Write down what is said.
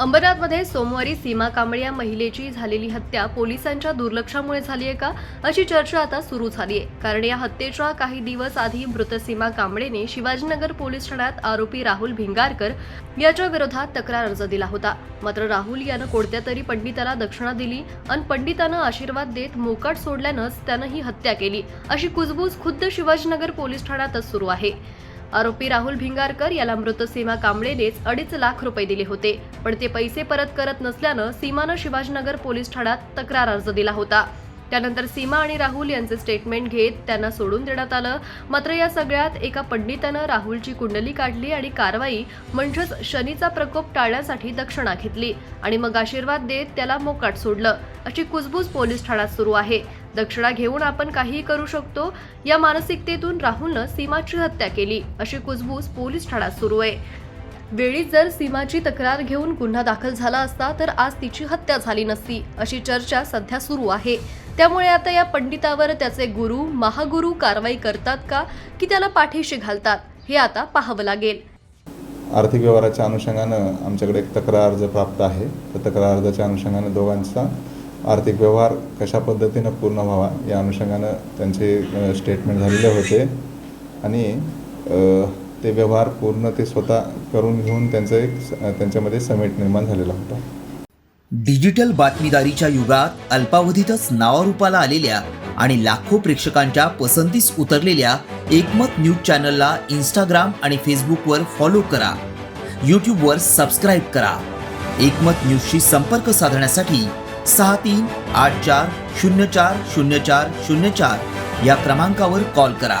अंबरनाथमध्ये सोमवारी सीमा कांबळे या महिलेची झालेली हत्या पोलिसांच्या दुर्लक्षामुळे झाली आहे का? अशी चर्चा आता सुरू झाली आहे. कारण या हत्येच्या काही दिवस आधी मृत सीमा कांबळेने शिवाजीनगर पोलीस ठाण्यात आरोपी राहुल भिंगारकर याच्या विरोधात तक्रार अर्ज दिला होता. मात्र राहुल यानं कोणत्या तरी पंडिताला दक्षिणा दिली आणि पंडितानं आशीर्वाद देत मोकाट सोडल्यानंच त्यानं ही हत्या केली. अशी कुजबूज खुद्द शिवाजीनगर पोलीस ठाण्यातच सुरू आहे. आरोपी राहुल भिंगारकर याला मृत सीमा कांबळेनेच अडीच लाख रुपये दिले होते. पण ते पैसे परत करत नसल्यानं सीमानं शिवाजीनगर पोलीस ठाण्यात तक्रार अर्ज दिला होता. त्यानंतर सीमा आणि राहुल यांचे स्टेटमेंट घेत त्यांना सोडून देण्यात आलं. मात्र या सगळ्यात एका पंडितानं राहुलची कुंडली काढली आणि कारवाई म्हणजेच शनीचा प्रकोप टाळण्यासाठी दक्षिणा घेतली आणि मग आशीर्वाद देत त्याला मोकाट सोडलं. अशी कुजबूज पोलीस ठाण्यात सुरू आहे. दक्षिणा घेऊन आपण काहीही करू शकतो. या मानसिकतेतून राहुलनं सीमाची हत्या केली. अशी कुजबूज पोलीस ठाण्यात सुरू आहे. वेळीच जर सीमाची तक्रार घेऊन गुन्हा दाखल झाला असता तर आज तिची हत्या झाली नसती अशी चर्चा सध्या सुरू आहे. त्यामुळे आता या पंडितावर त्याचे गुरु महागुरु कारवाई करतात का की त्याला पाठीशी घालतात हे आता पाहावं लागेल. आर्थिक व्यवहाराच्या अनुषंगानं आमच्याकडे एक तक्रार अर्ज प्राप्त आहे तर तक्रार अर्जाच्या अनुषंगानं दोघांचा आर्थिक व्यवहार कशा पद्धतीनं पूर्ण व्हावा या अनुषंगानं त्यांचे स्टेटमेंट झालेले होते. आणि ते व्यवहार पूर्ण ते स्वतः करून घेऊन त्यांचं एक स- त्यांच्यामध्ये समेट निर्माण झालेला होता. डिजिटल बातमीदारीच्या युगात अल्पावधीतच नावारूपाला आलेल्या आणि लाखो प्रेक्षकांच्या पसंतीस उतरलेल्या एकमत न्यूज चॅनलला इंस्टाग्राम आणि फेसबुकवर फॉलो करा. यूट्यूबवर सबस्क्राईब करा. एकमत न्यूजशी संपर्क साधण्यासाठी सहा तीन आठ चार शून्य चार शून्य चार शून्य चार या क्रमांकावर कॉल करा.